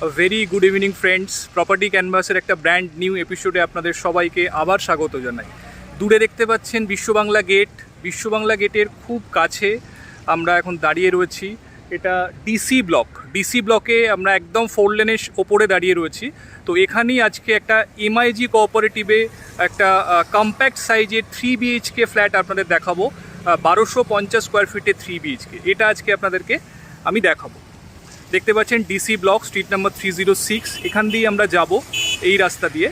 Very good evening friends property ক্যানভাসের একটা brand new এপিসোডে আপনাদের সবাইকে আবার স্বাগত জানাই। দূরে দেখতে পাচ্ছেন বিশ্ববাংলা গেট বিশ্ববাংলা গেটের খুব কাছে আমরা এখন দাঁড়িয়ে রয়েছি। এটা ডিসি ব্লক ডিসি ব্লকে আমরা একদম ফোর লেনের ওপরে দাঁড়িয়ে রয়েছি। তো এখানেই আজকে একটা এমআইজি কোঅপারেটিভে একটা কম্প্যাক্ট সাইজের থ্রি বিএইচকে ফ্ল্যাট আপনাদের দেখাবো। বারোশো পঞ্চাশ স্কোয়ার ফিটে থ্রি বিএইচকে এটা আজকে আপনাদেরকে আমি দেখাবো। দেখতে পাচ্ছেন DC block, street number three zero six. এখান দিয়ে আমরা যাব এই রাস্তা দিয়ে।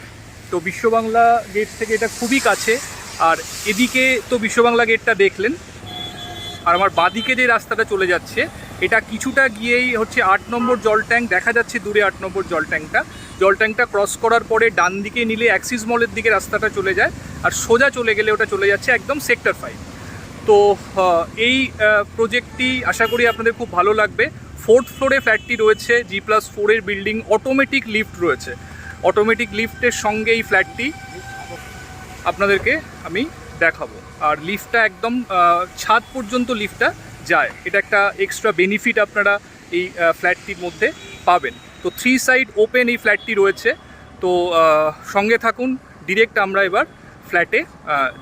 তো বিশ্ববাংলা গেট থেকে এটা খুবই কাছে। আর এদিকে তো বিশ্ববাংলা গেটটা দেখলেন। আর আমার বাদিকে যে রাস্তাটা চলে যাচ্ছে, এটা কিছুটা গিয়েই হচ্ছে আট নম্বর জল ট্যাঙ্ক। দেখা যাচ্ছে দূরে আট নম্বর জল ট্যাঙ্কটা। জল ট্যাঙ্কটা ক্রস করার পরে ডান দিকে নিলে অ্যাক্সিস মলের দিকে রাস্তাটা চলে যায়। আর সোজা চলে গেলে ওটা চলে যাচ্ছে একদম সেক্টর ফাইভ। তো এই প্রজেক্টটি আশা করি আপনাদের খুব ভালো লাগবে। ফোর্থ ফ্লোরে ফ্ল্যাটটি রয়েছে জি প্লাস ফোরের বিল্ডিং অটোমেটিক লিফট রয়েছে। অটোমেটিক লিফটের সঙ্গে এই ফ্ল্যাটটি আপনাদেরকে আমি দেখাবো। আর লিফটটা একদম ছাদ পর্যন্ত লিফটটা যায়। এটা একটা এক্সট্রা বেনিফিট আপনারা এই ফ্ল্যাটটির মধ্যে পাবেন। তো থ্রি সাইড ওপেন এই ফ্ল্যাটটি রয়েছে। তো সঙ্গে থাকুন ডিরেক্ট আমরা এবার ফ্ল্যাটে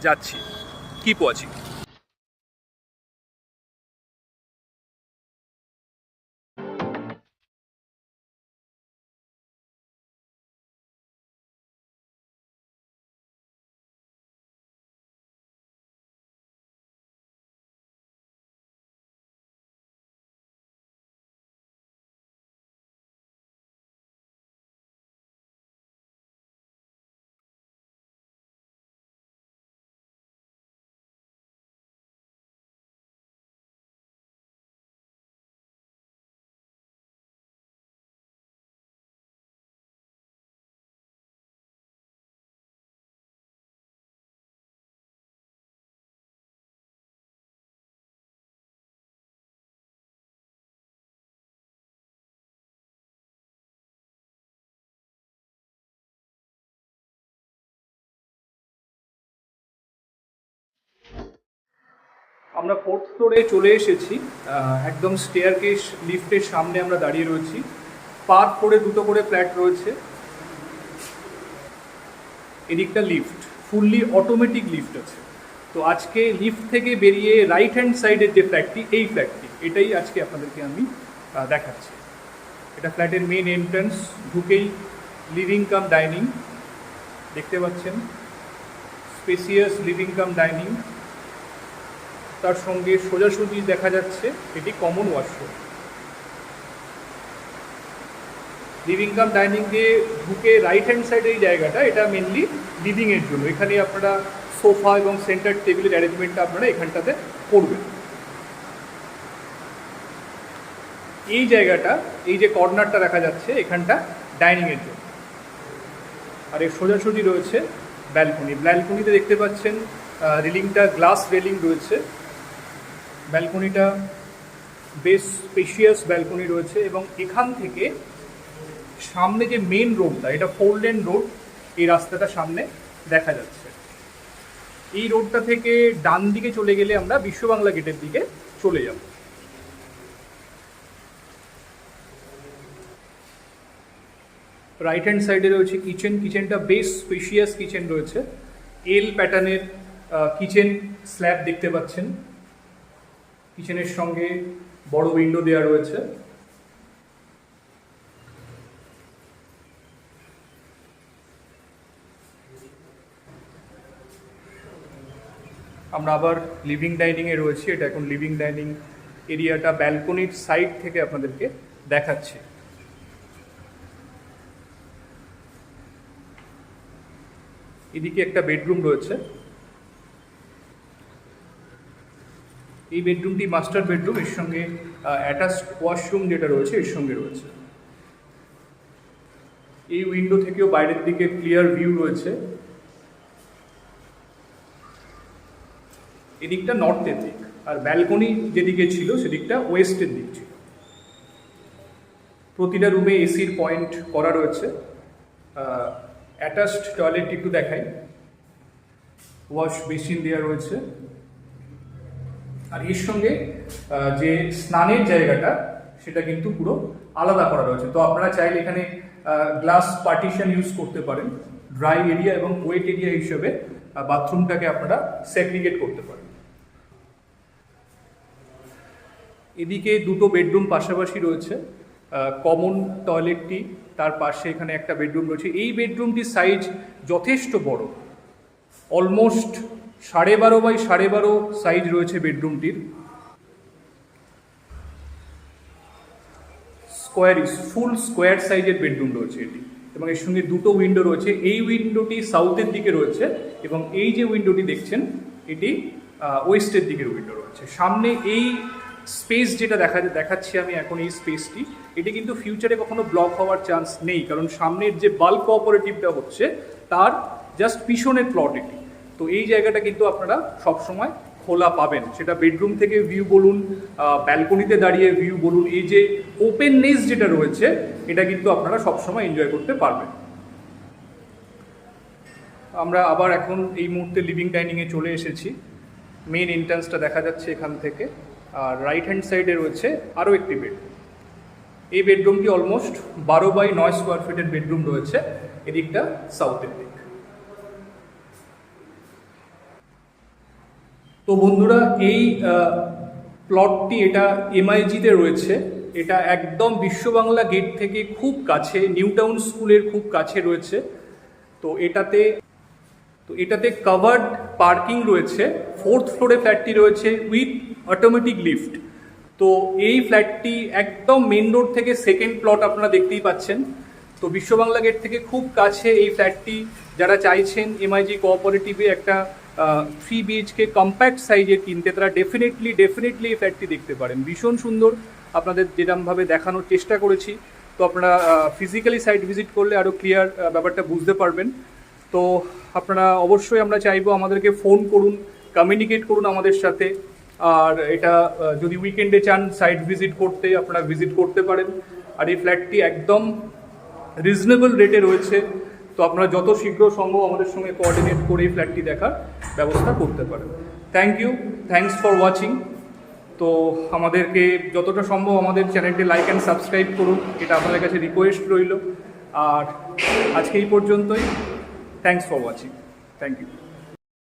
যাচ্ছি। কি ওয়াচিং আমরা ফোর্থ ফ্লোরে চলে এসেছি একদম স্টেয়ার কেস লিফটের সামনে আমরা দাঁড়িয়ে রয়েছি। পার ফ্লোরে দুটো করে ফ্ল্যাট রয়েছে। এদিকটা লিফট ফুললি অটোমেটিক লিফট আছে। তো আজকে লিফট থেকে বেরিয়ে রাইট হ্যান্ড সাইডের যে ফ্ল্যাটটি এই ফ্ল্যাটটি এটাই আজকে আপনাদেরকে আমি দেখাচ্ছি। এটা ফ্ল্যাটের মেন এন্ট্রান্স ঢুকেই লিভিং কাম ডাইনিং দেখতে পাচ্ছেন? স্পেসিয়াস লিভিং কাম ডাইনিং তার সঙ্গে সোজাসুজি দেখা যাচ্ছে, এটি common washroom living cum dining দিয়ে ঢুকে রাইট হ্যান্ড সাইডে এই জায়গাটা, এটা মেনলি লিভিংয়ের জন্য। এখানে আপনারা সোফা এবং সেন্টার টেবিলের অ্যারেঞ্জমেন্টটা আপনারা এখানটাতে করবেন। এই জায়গাটা, এই যে কর্নারটা দেখা যাচ্ছে, এখানটা ডাইনিংয়ের জন্য। আর এর সোজাসুজি রয়েছে ব্যালকনি ব্যালকনিতে দেখতে পাচ্ছেন রেলিংটা গ্লাস রেলিং রয়েছে। ব্যালকনিটা বেশ স্পেশিয়াস ব্যালকনি রয়েছে এবং এখান থেকে সামনে যে মেন রোডটা এটা ফোর লেন রোড এই রাস্তাটা সামনে দেখা যাচ্ছে। এই রোডটা থেকে ডান দিকে চলে গেলে আমরা বিশ্ববাংলা গেটের দিকে চলে যাব। রাইট হ্যান্ড সাইডে রয়েছে কিচেন কিচেনটা বেশ স্পেশিয়াস কিচেন রয়েছে। এল প্যাটার্নের কিচেন স্ল্যাব দেখতে পাচ্ছেন। কিচেনের সঙ্গে বড় উইন্ডো দেওয়া রয়েছে। আমরা আবার লিভিং ডাইনিংয়ে রয়েছি। এটা এখন লিভিং ডাইনিং এরিয়াটা ব্যালকনির সাইড থেকে আপনাদেরকে দেখাচ্ছি। এদিকে একটা বেডরুম রয়েছে। এই বেডরুমটি মাস্টার বেডরুম, এর সঙ্গে অ্যাটাচড ওয়াশরুম যেটা রয়েছে, এর সঙ্গে রয়েছে। এই উইন্ডো থেকেও বাইরের দিকে ক্লিয়ার ভিউ রয়েছে। এদিকটা নর্থের দিক, আর ব্যালকনি যেদিকে ছিল, সেদিকটা ওয়েস্টের দিক ছিল। প্রতিটা রুমে এসির পয়েন্ট করা রয়েছে। অ্যাটাচড টয়লেট একটু দেখাই। ওয়াশ বেসিন দেওয়া রয়েছে। আর এর সঙ্গে যে স্নানের জায়গাটা, সেটা কিন্তু পুরো আলাদা করা রয়েছে। তো আপনারা চাইলে এখানে গ্লাস পার্টিশন ইউজ করতে পারেন, ড্রাই এরিয়া এবং ওয়েট এরিয়া হিসেবে বাথরুমটাকে আপনারা সেগ্রিগেট করতে পারেন। এদিকে দুটো বেডরুম পাশাপাশি রয়েছে কমন টয়লেটটি তার পাশে এখানে একটা বেডরুম রয়েছে। এই বেডরুমটির সাইজ যথেষ্ট বড়, অলমোস্ট সাড়ে বারো বাই সাড়ে বারো সাইজ রয়েছে বেডরুমটির স্কোয়ার ফুল স্কোয়ার সাইজের বেডরুম রয়েছে এটি। এবং এর সঙ্গে দুটো উইন্ডো রয়েছে। এই উইন্ডোটি সাউথের দিকে রয়েছে এবং এই যে উইন্ডোটি দেখছেন, এটি ওয়েস্টের দিকের উইন্ডো রয়েছে। সামনে এই স্পেস যেটা দেখা, দেখাচ্ছি আমি এখন এই স্পেসটি এটি কিন্তু ফিউচারে কখনো ব্লক হওয়ার চান্স নেই। কারণ সামনের যে বাল্ক কোঅপারেটিভটা হচ্ছে, তার জাস্ট পিছনের প্লট এটি। তো এই জায়গাটা কিন্তু আপনারা সবসময় খোলা পাবেন। সেটা বেডরুম থেকে ভিউ বলুন ব্যালকনিতে দাঁড়িয়ে ভিউ বলুন, এই যে ওপেননেস যেটা রয়েছে, এটা কিন্তু আপনারা সবসময় এনজয় করতে পারবেন। আমরা আবার এখন এই মুহূর্তে লিভিং ডাইনিংয়ে চলে এসেছি। মেন এন্ট্রান্সটা দেখা যাচ্ছে এখান থেকে। আর রাইট হ্যান্ড সাইডে রয়েছে আরও একটি বেড এই বেডরুমটি অলমোস্ট বারো বাই নয় স্কোয়ার ফিটের বেডরুম রয়েছে। এদিকটা সাউথ দিক তো বন্ধুরা, এই প্লটটি এটা এমআইজিতে রয়েছে। এটা একদম বিশ্ববাংলা গেট থেকে খুব কাছে নিউ টাউন স্কুলের খুব কাছে রয়েছে। তো এটাতে তো এটাতে কাভার্ড পার্কিং রয়েছে। ফোর্থ ফ্লোরে ফ্ল্যাটটি রয়েছে উইথ অটোমেটিক লিফট তো এই ফ্ল্যাটটি একদম মেন রোড থেকে সেকেন্ড প্লট আপনারা দেখতেই পাচ্ছেন। তো বিশ্ববাংলা গেট থেকে খুব কাছে এই ফ্ল্যাটটি যারা চাইছেন এমআইজি কোঅপারেটিভে একটা থ্রি বিএইচকে কম্প্যাক্ট সাইজের কিনতে তারা ডেফিনেটলি ডেফিনেটলি এই ফ্ল্যাটটি দেখতে পারেন। ভীষণ সুন্দর। আপনাদের যেরকমভাবে দেখানোর চেষ্টা করেছি, তো আপনারা ফিজিক্যালি সাইট ভিজিট করলে আরও ক্লিয়ার ব্যাপারটা বুঝতে পারবেন। তো আপনারা অবশ্যই আমরা চাইব আমাদেরকে ফোন করুন কমিউনিকেট করুন আমাদের সাথে। আর এটা যদি উইকেন্ডে চান সাইট ভিজিট করতে, আপনারা ভিজিট করতে পারেন। আর এই ফ্ল্যাটটি একদম রিজনেবল রেটে রয়েছে। তো আপনারা যত শীঘ্র সম্ভব আমাদের সঙ্গে কোঅর্ডিনেট করে এই ফ্ল্যাটটি দেখার ব্যবস্থা করতে পারেন। Thank you thanks for watching তো আমাদেরকে যতটা সম্ভব আমাদের চ্যানেলটি লাইক অ্যান্ড সাবস্ক্রাইব করুন, এটা আপনাদের কাছে রিকোয়েস্ট রইল। আর আজকে এই পর্যন্তই। Thanks for watching thank you